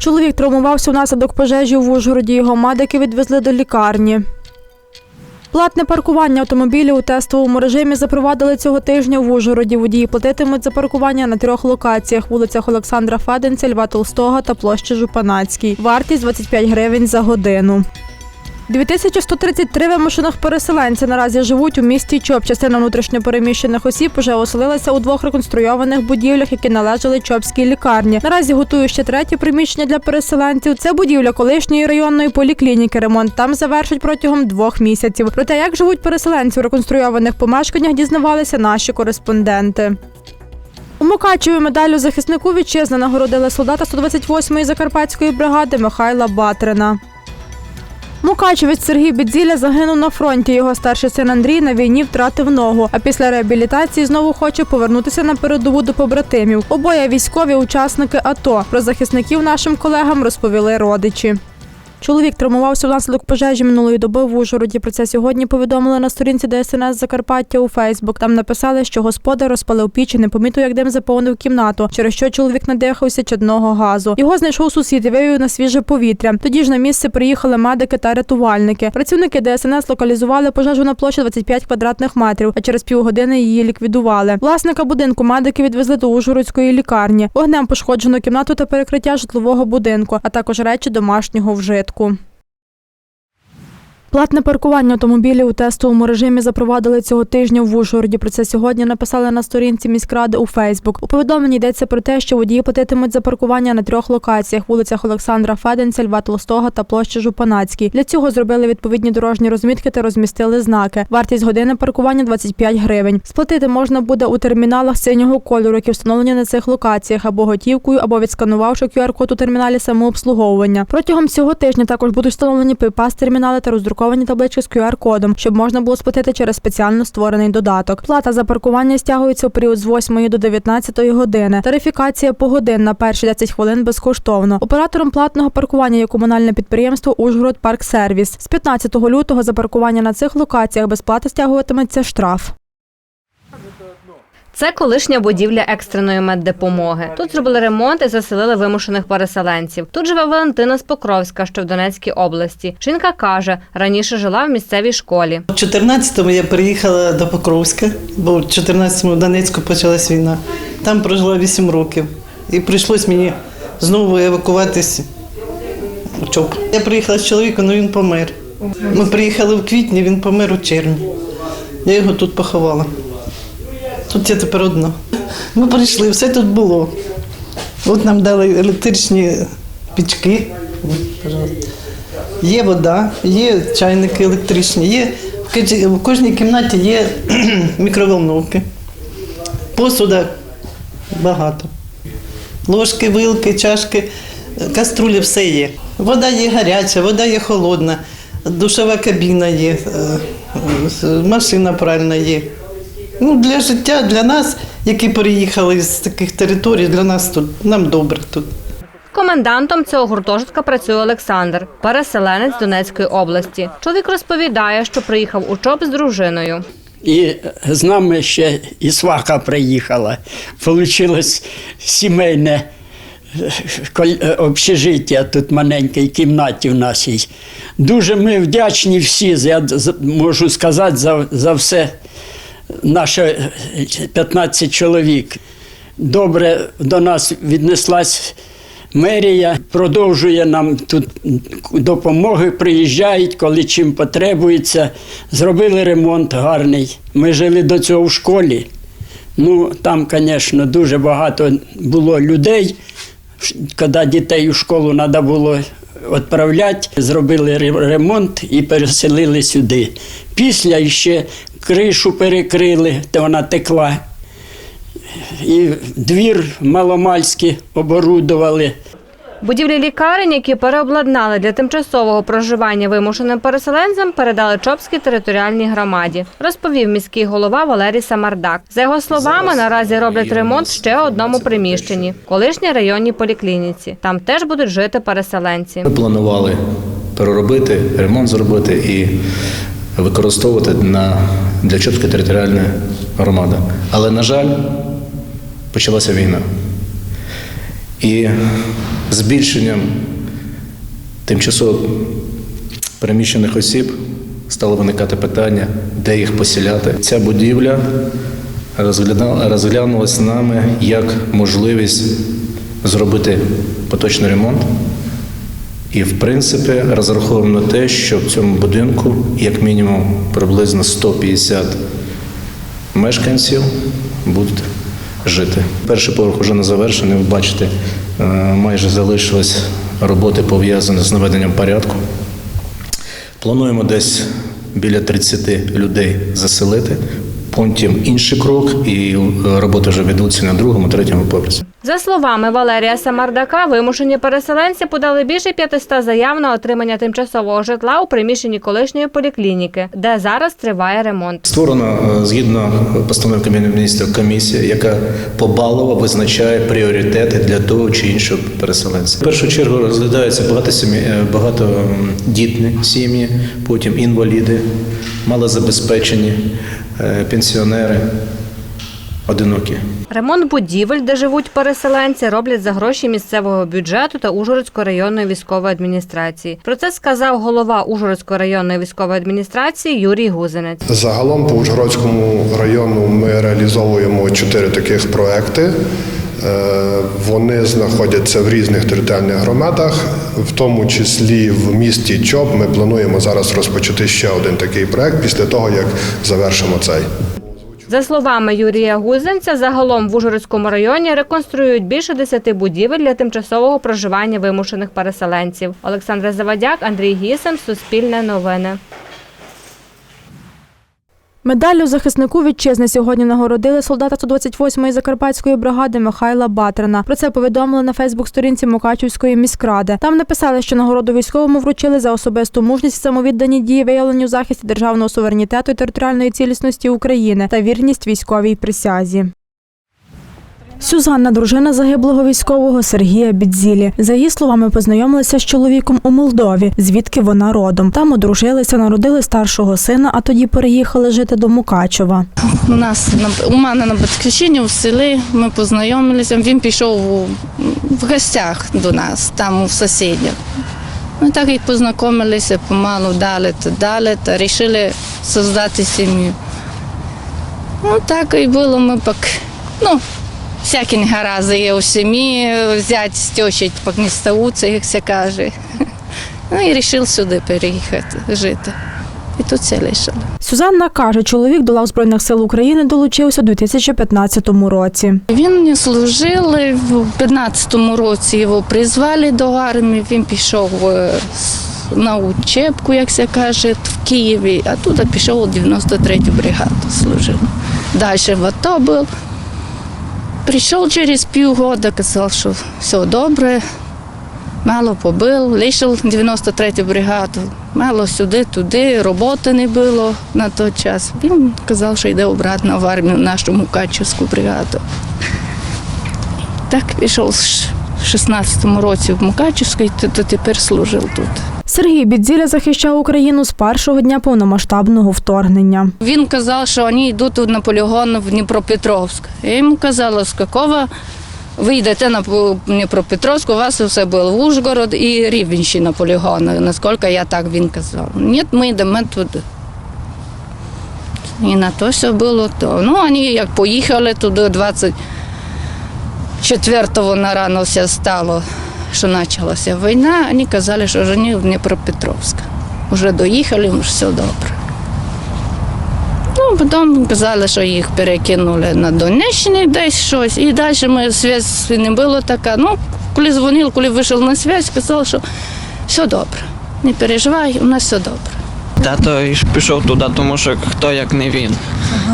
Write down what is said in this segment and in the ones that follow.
Чоловік травмувався внаслідок пожежі в Ужгороді. Його медики відвезли до лікарні. Платне паркування автомобілів у тестовому режимі запровадили цього тижня в Ужгороді. Водії платитимуть за паркування на трьох локаціях: вулицях Олександра Феденця, Льва Толстого та площі Жупанацькій. Вартість 25 гривень за годину. 2133 вимушених переселенців наразі живуть у місті Чоп. Частина внутрішньопереміщених осіб уже оселилася у двох реконструйованих будівлях, які належали Чопській лікарні. Наразі готують ще третє приміщення для переселенців. Це будівля колишньої районної поліклініки. Ремонт там завершать протягом двох місяців. Про те, як живуть переселенці у реконструйованих помешканнях, дізнавалися наші кореспонденти. У Мукачеві медаллю захиснику вітчизни нагородили солдата 128-ї закарпатської бригади Михайла Батрина. Мукачевець Сергій Бідзіля загинув на фронті. Його старший син Андрій на війні втратив ногу, а після реабілітації знову хоче повернутися на передову до побратимів. Обоє військові учасники АТО. Про захисників нашим колегам розповіли родичі. Чоловік травмувався внаслідок пожежі минулої доби в Ужгороді. Про це сьогодні повідомили на сторінці ДСНС Закарпаття у Фейсбук. Там написали, що господар розпалив піч і не помітив, як дим заповнив кімнату, через що чоловік надихався чадного газу. Його знайшов сусід і вивів на свіже повітря. Тоді ж на місце приїхали медики та рятувальники. Працівники ДСНС локалізували пожежу на площі 25 квадратних метрів, а через півгодини її ліквідували. Власника будинку медики відвезли до Ужгородської лікарні. Вогнем пошкоджено кімнату та перекриття житлового будинку, а також речі домашнього вжитку порядку. Платне паркування автомобілів у тестовому режимі запровадили цього тижня в Ужгороді. Про це сьогодні написали на сторінці міськради у Фейсбук. У повідомленні йдеться про те, що водії платитимуть за паркування на трьох локаціях: вулицях Олександра Феденця, Льва Толстого та площі Жупанацькій. Для цього зробили відповідні дорожні розмітки та розмістили знаки. Вартість години паркування 25 гривень. Сплатити можна буде у терміналах синього кольору, які встановлені на цих локаціях, або готівкою, або відсканувавши QR-код у терміналі самообслуговування. Протягом цього тижня також будуть встановлені PayPass термінали та роздруковані таблички з QR-кодом, щоб можна було сплатити через спеціально створений додаток. Плата за паркування стягується у період з 8 до 19 години. Тарифікація погодин на перші 10 хвилин безкоштовно. Оператором платного паркування є комунальне підприємство Ужгород Парк Сервіс. З 15 лютого за паркування на цих локаціях без плати стягуватиметься штраф. Це колишня будівля екстреної медддопомоги. Тут зробили ремонт і заселили вимушених переселенців. Тут живе Валентина з Покровська, що в Донецькій області. Жінка каже, раніше жила в місцевій школі. У 14-му я приїхала до Покровська, бо в 14-му в Донецьку почалась війна. Там прожила 8 років. І прийшлось мені знову евакуватись у ЧОП. Я приїхала з чоловіком, але він помер. Ми приїхали в квітні, він помер у червні. Я його тут поховала. Тут я тепер одна. Ми прийшли, все тут було. От нам дали електричні пічки. Є вода, є чайники електричні, є в кожній- кімнаті є мікроволновки. Посуда багато. Ложки, вилки, чашки, каструлі, все є. Вода є гаряча, вода є холодна, душова кабіна є, е, е, машина пральна є. Ну, для життя, для нас, які переїхали з таких територій, для нас тут нам добре тут. Комендантом цього гуртожитка працює Олександр, переселенець Донецької області. Чоловік розповідає, що приїхав у ЧОП з дружиною. І з нами ще і сваха приїхала. Получилось сімейне е, е, общежиття тут маленькій кімнаті в нашій. Дуже ми вдячні всі, я з- можу сказати, за, за все наше 15 чоловік. Добре до нас віднеслась мерія, продовжує нам тут допомоги, приїжджають, коли чим потребується. Зробили ремонт гарний. Ми жили до цього в школі. Ну, там, звісно, дуже багато було людей. Коли дітей у школу треба було відправляти, зробили ремонт і переселили сюди. Після ще кришу перекрили, то вона текла. І двір маломальський оборудували. Будівлі лікарень, які переобладнали для тимчасового проживання вимушеним переселенцям, передали Чопській територіальній громаді, розповів міський голова Валерій Самардак. За його словами, наразі роблять ремонт ще одному приміщенні колишній районній поліклініці. Там теж будуть жити переселенці. Ми планували переробити, ремонт зробити і використовувати на, для Чопської територіальної громади. Але, на жаль, почалася війна. І збільшенням тимчасово переміщених осіб стало виникати питання, де їх поселяти. Ця будівля розглянулась нами як можливість зробити поточний ремонт. І, в принципі, розраховуємо на те, що в цьому будинку як мінімум приблизно 150 мешканців будуть жити. Перший поверх вже не завершений. Ви бачите, е, майже залишились роботи пов'язані з наведенням порядку. Плануємо десь біля 30 людей заселити. Потім інший крок, і е, роботи вже ведуться на другому, третьому поверсі. За словами Валерія Самардака, вимушені переселенці подали більше 500 заяв на отримання тимчасового житла у приміщенні колишньої поліклініки, де зараз триває ремонт. Створена е, згідно постанови Кабінету міністрів комісія, яка побалово визначає пріоритети для того чи іншого переселенця. В першу чергу розглядаються багато сім'ї, е, багатодітні сім'ї, потім інваліди, малозабезпечені, пенсіонери, одинокі. Ремонт будівель, де живуть переселенці, роблять за гроші місцевого бюджету та Ужгородської районної військової адміністрації. Про це сказав голова Ужгородської районної військової адміністрації Юрій Гузинець. Загалом по Ужгородському району ми реалізовуємо чотири таких проекти. Е, Вони знаходяться в різних територіальних громадах, в тому числі в місті Чоп. Ми плануємо зараз розпочати ще один такий проект після того, як завершимо цей. За словами Юрія Гузенця, загалом в Ужгородському районі реконструюють більше 10 будівель для тимчасового проживання вимушених переселенців. Олександра Завадяк, Андрій Гісем, Суспільне новини. Медаллю захиснику вітчизни сьогодні нагородили солдата 128-ї Закарпатської бригади Михайла Батрина. Про це повідомили на Фейсбук-сторінці Мукачівської міськради. Там написали, що нагороду військовому вручили за особисту мужність, самовіддані дії, виявлені у захисті державного суверенітету і територіальної цілісності України та вірність військовій присязі. Сюзанна, дружина загиблого військового Сергія Бідзілі. За її словами, познайомилися з чоловіком у Молдові, звідки вона родом. Там одружилися, народили старшого сина, а тоді переїхали жити до Мукачева. У нас на- у мене на батьківщині в селі ми познайомилися. Він пішов у, в гостях до нас, там у сусідів. Ми так і познайомилися, помалу далі та далі, та вирішили создати сім'ю. Ну так і було. Ми пак, ну, всякі негаразди є у сім'ї, взяти пак не як це каже. Ну і вирішив сюди переїхати, жити. І тут все лишили. Сюзанна каже, чоловік до лав Збройних сил України долучився у 2015 році. Він не служив в 15-му році. Його призвали до армії. Він пішов е, на учебку, як це каже, в Києві, а туди пішов у 93-ю бригаду служив. Далі в АТО був. Прийшов через півгода, казав, що все добре, мало побив, лишив 93-ю бригаду, мало сюди, туди, роботи не було на той час. Він казав, що йде обратно в армію, в нашу Мукачівську бригаду. Так пішов в 16-му році в Мукачівську, то тепер служив тут. Сергій Бідзіля захищав Україну з першого дня повномасштабного вторгнення. Він казав, що вони йдуть на полігон в Дніпропетровськ. Я йому казала, з якого ви йдете на Дніпропетровськ, у вас все було в Ужгород і Рівенщина полігон, наскільки я так він казав. Ні, ми йдемо туди. І на то все було то. Ну, вони як поїхали туди 24-го на рано все стало, що почалася війна, вони казали, що вони в Дніпропетровська. Вже доїхали, все добре. Ну, потім казали, що їх перекинули на Донеччині десь щось. І далі ми зв'язку не було така. Ну, коли дзвонив, коли вийшов на зв'язок, казали, що все добре. Не переживай, у нас все добре. Тато і ж пішов туди, тому що хто як не він.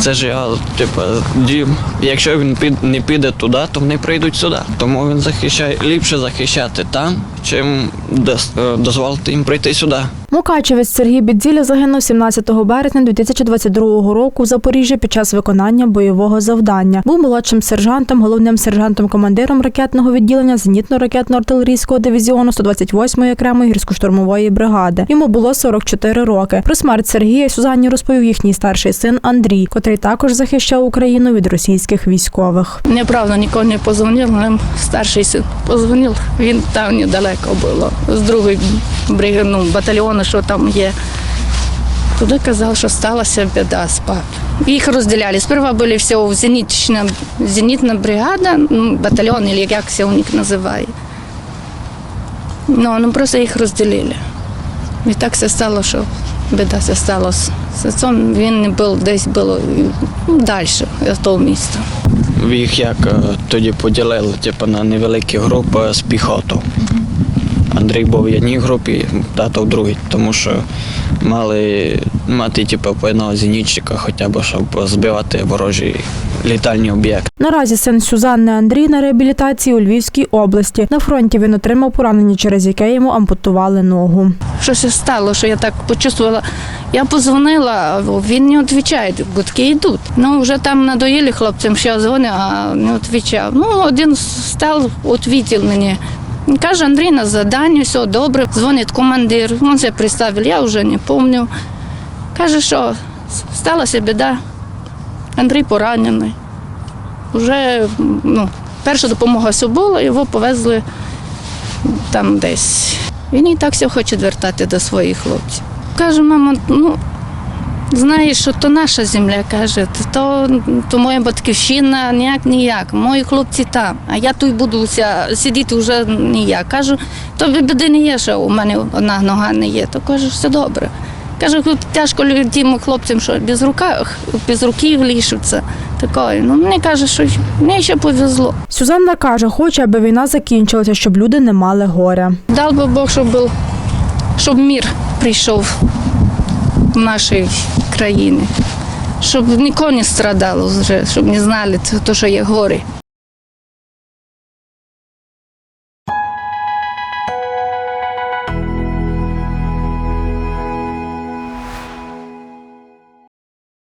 Це ж його, типу, дім. Якщо він під, не піде туди, то вони прийдуть сюди. Тому він захищає ліпше захищати там, чим е, дозволити їм прийти сюди. Мукачевець Сергій Бідзіля загинув 17 березня 2022 року в Запоріжжі під час виконання бойового завдання. Був молодшим сержантом, головним сержантом-командиром ракетного відділення зенітно-ракетно-артилерійського дивізіону 128-ї окремої гірсько-штурмової бригади. Йому було 44 роки. Про смерть Сергія Сюзанні розповів їхній старший син Андрій, котрий також захищав Україну від російських військових. Неправда, ніколи не позвонив, нам старший син позвонив. Він там недалеко було, з другої бригади, ну, батальйону, що там є. Туди казав, що сталася біда спад. Їх розділяли. Сперва були все зенітна, зенітна бригада, ну, батальйон, або як це у них називає. Ну, ну просто їх розділили. І так все стало, що біда це сталося. З отцом він не був десь було ну, далі від того міста. Їх як е, тоді поділили типу, на невеликі групи з піхотою. Андрій був в одній групі, тато в другій, тому що мали мати типу, по одного зенітчика, хоча б щоб збивати ворожі літальні об'єкти. Наразі син Сюзанни Андрій на реабілітації у Львівській області. На фронті він отримав поранення, через яке йому ампутували ногу. Щось стало, що я так почувствувала. Я позвонила, він не відповідає, гудки йдуть. Ну, вже там надоїли хлопцям, що я дзвоню, а не відповідав. Ну, один став, відповів мені. Каже, Андрій, на задання, все добре. Дзвонить командир, він себе представив, я вже не пам'ятаю. Каже, що сталася біда. Андрій поранений. Вже ну, перша допомога все була, його повезли там десь. Він і так все хоче вертати до своїх хлопців. Каже, мама, ну знаєш, що то наша земля, каже, то, то моя батьківщина ніяк ніяк. Мої хлопці там, а я тут буду сидіти вже ніяк. Кажу, то біди не є, що у мене одна нога не є. То каже, все добре. Каже, «Тут тяжко тим хлопцям, що без руках, без руків лишаться. Такої. Ну, мені каже, що мені ще повезло. Сюзанна каже, хоче, аби війна закінчилася, щоб люди не мали горя. Дал би Бог, щоб, був, щоб мір прийшов в нашій країні, щоб нікого не страдало вже, щоб не знали, то, що є гори.